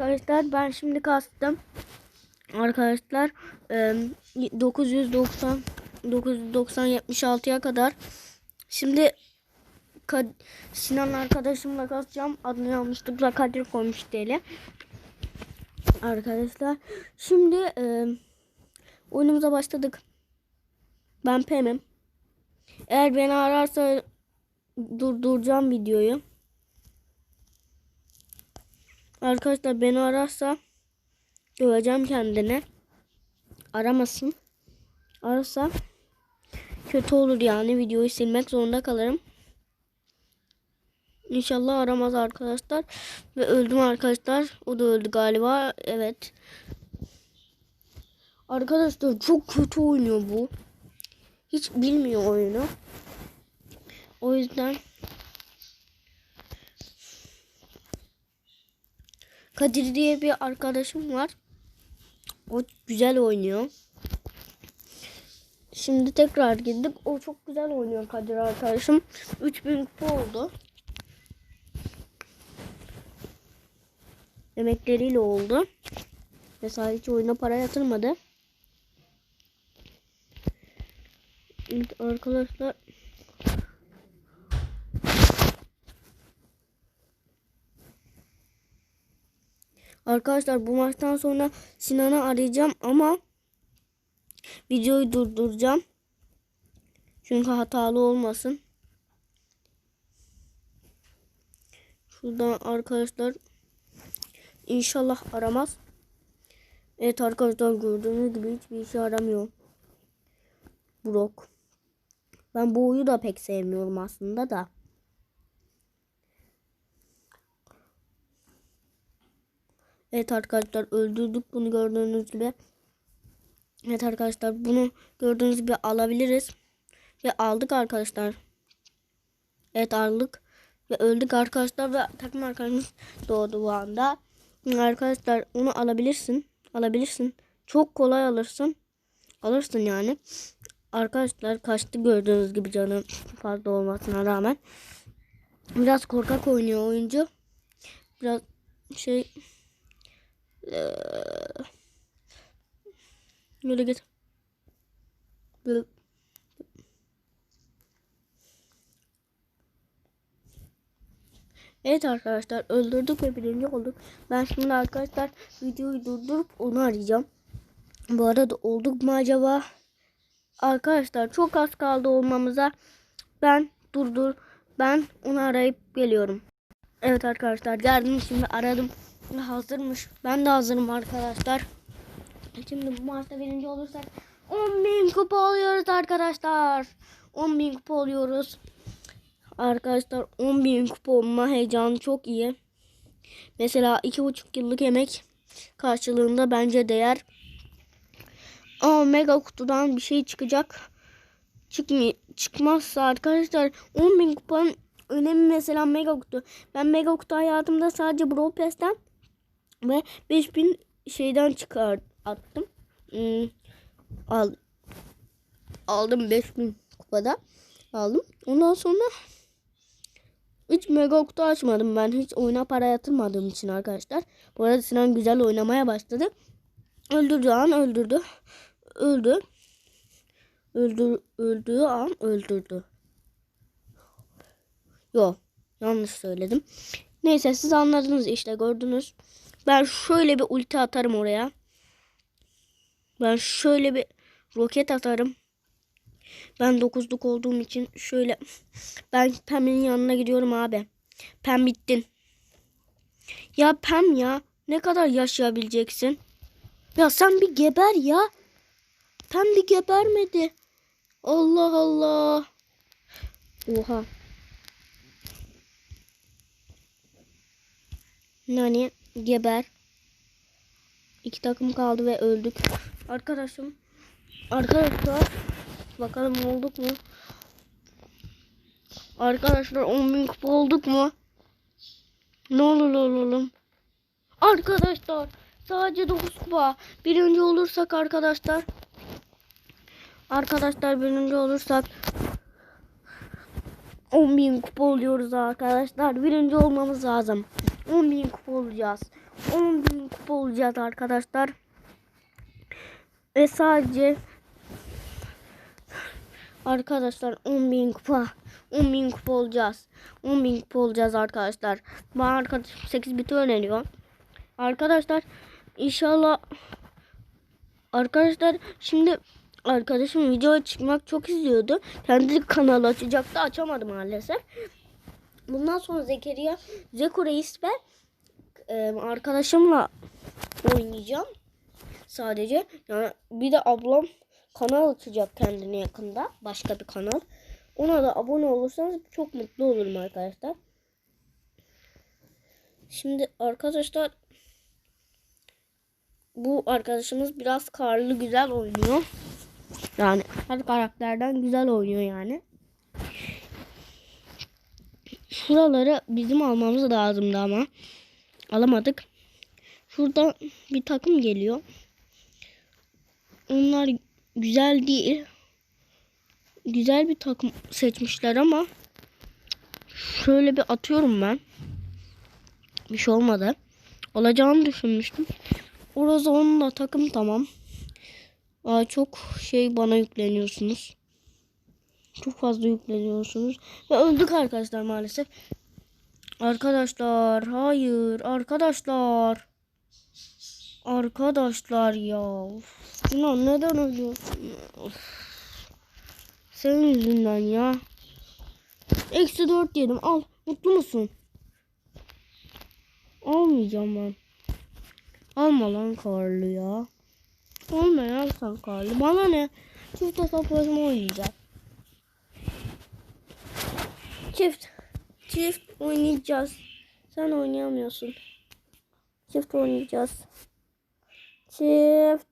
arkadaşlar ben şimdi kastım. Arkadaşlar e, 990 990 76'ya kadar. Şimdi Sinan arkadaşımla kasacağım. Adını yanlışlıkla Kadir koymuş deli. Arkadaşlar şimdi e, oyunumuza başladık. Ben Pem'im. Eğer beni ararsa durduracağım videoyu. Arkadaşlar beni ararsa döveceğim kendini. Aramasın. Ararsa kötü olur yani videoyu silmek zorunda kalırım. İnşallah aramaz arkadaşlar. Ve öldüm arkadaşlar. O da öldü galiba. Evet. Arkadaşlar çok kötü oynuyor bu. Hiç bilmiyor oyunu. O yüzden Kadir diye bir arkadaşım var. O güzel oynuyor. Şimdi tekrar gittik. O çok güzel oynuyor Kadir arkadaşım. 3000 kupa oldu. Emekleriyle oldu. Mesela hiç oyuna para yatırmadı. Evet arkadaşlar Arkadaşlar bu maçtan sonra Sinan'ı arayacağım ama videoyu durduracağım. Çünkü hatalı olmasın. Şuradan arkadaşlar inşallah aramaz. Evet arkadaşlar gördüğünüz gibi hiçbir işe aramıyor. Brock. Ben bu oyu da pek sevmiyorum aslında da. Evet arkadaşlar öldürdük bunu gördüğünüz gibi. Evet arkadaşlar bunu gördüğünüz gibi alabiliriz. Ve aldık arkadaşlar. Evet aldık. Ve öldük arkadaşlar ve takım arkadaşımız doğdu bu anda. Arkadaşlar onu alabilirsin. Alabilirsin. Çok kolay alırsın. Alırsın yani. Arkadaşlar kaçtı gördüğünüz gibi canı fazla olmasına rağmen. Biraz korkak oynuyor oyuncu. Biraz şey eee, Böyle git. Evet arkadaşlar öldürdük ve birinci olduk. Ben şimdi arkadaşlar videoyu durdurup onu arayacağım. Bu arada olduk mu acaba? Arkadaşlar çok az kaldı olmamıza. Ben durdur. Ben onu arayıp geliyorum. Evet arkadaşlar geldim şimdi aradım. Hazırmış. Ben de hazırım arkadaşlar. Şimdi bu maçta birinci olursak 10.000 kupa alıyoruz arkadaşlar. 10.000 kupa oluyoruz. Arkadaşlar 10.000 kupa olma heyecanı çok iyi. Mesela 2,5 yıllık emek karşılığında bence değer. Ama mega kutudan bir şey çıkacak. Çıkmay çıkmazsa arkadaşlar 10.000 kupanın önemi mesela mega kutu. Ben mega kutu hayatımda sadece Brawl Pass'ten ve 5000 şeyden çıkar attım. Hmm, al, aldım 5000 kupada. Aldım. Ondan sonra hiç mega kutu açmadım ben. Hiç oyuna para yatırmadığım için arkadaşlar. Bu arada Sinan güzel oynamaya başladı. Öldürdüğü an öldürdü. Öldü. Öldür, öldüğü an öldürdü. Yok. Yanlış söyledim. Neyse siz anladınız işte gördünüz. Ben şöyle bir ulti atarım oraya. Ben şöyle bir roket atarım. Ben dokuzluk olduğum için şöyle ben Pem'in yanına gidiyorum abi. Pem bittin. Ya Pem ya ne kadar yaşayabileceksin? Ya sen bir geber ya. Pem bir gebermedi. Allah Allah. Oha. Nani geber. İki takım kaldı ve öldük. Arkadaşım. Arkadaşlar. Bakalım olduk mu? Arkadaşlar 10.000 kupa olduk mu? Ne olur olalım. Arkadaşlar sadece 9 kupa. Birinci olursak arkadaşlar. Arkadaşlar birinci olursak 10.000 kupa oluyoruz arkadaşlar. Birinci olmamız lazım. 10.000 kupa olacağız. 10 bin kupa olacağız arkadaşlar. Ve sadece arkadaşlar 10 bin kupa 10 bin kupa olacağız. 10 bin kupa olacağız arkadaşlar. Bana arkadaşım 8 biti öneriyor. Arkadaşlar inşallah arkadaşlar şimdi arkadaşım video çıkmak çok istiyordu. Kendi kanalı açacaktı. Açamadı maalesef. Bundan sonra Zekeriya Zeko Reis e, arkadaşımla oynayacağım. Sadece yani bir de ablam kanal açacak kendine yakında. Başka bir kanal. Ona da abone olursanız çok mutlu olurum arkadaşlar. Şimdi arkadaşlar bu arkadaşımız biraz karlı güzel oynuyor. Yani her karakterden güzel oynuyor yani. Şuraları bizim almamız lazımdı ama alamadık. Şurada bir takım geliyor. Onlar güzel değil. Güzel bir takım seçmişler ama şöyle bir atıyorum ben. Bir şey olmadı. Olacağını düşünmüştüm. Orası onunla takım tamam. Aa, çok şey bana yükleniyorsunuz. Çok fazla yükleniyorsunuz. Ve öldük arkadaşlar maalesef. Arkadaşlar hayır arkadaşlar. Arkadaşlar ya. Sinan neden ölüyorsun? Of. Senin yüzünden ya. Eksi dört yedim. Al. Mutlu musun? Almayacağım ben. Alma lan karlı ya. Olma sen karlı. Bana ne? Çift hesaplaşma oynayacağız. Çift. Çift oynayacağız. Sen oynayamıyorsun. Çift oynayacağız. Çift.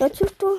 Ya çift o.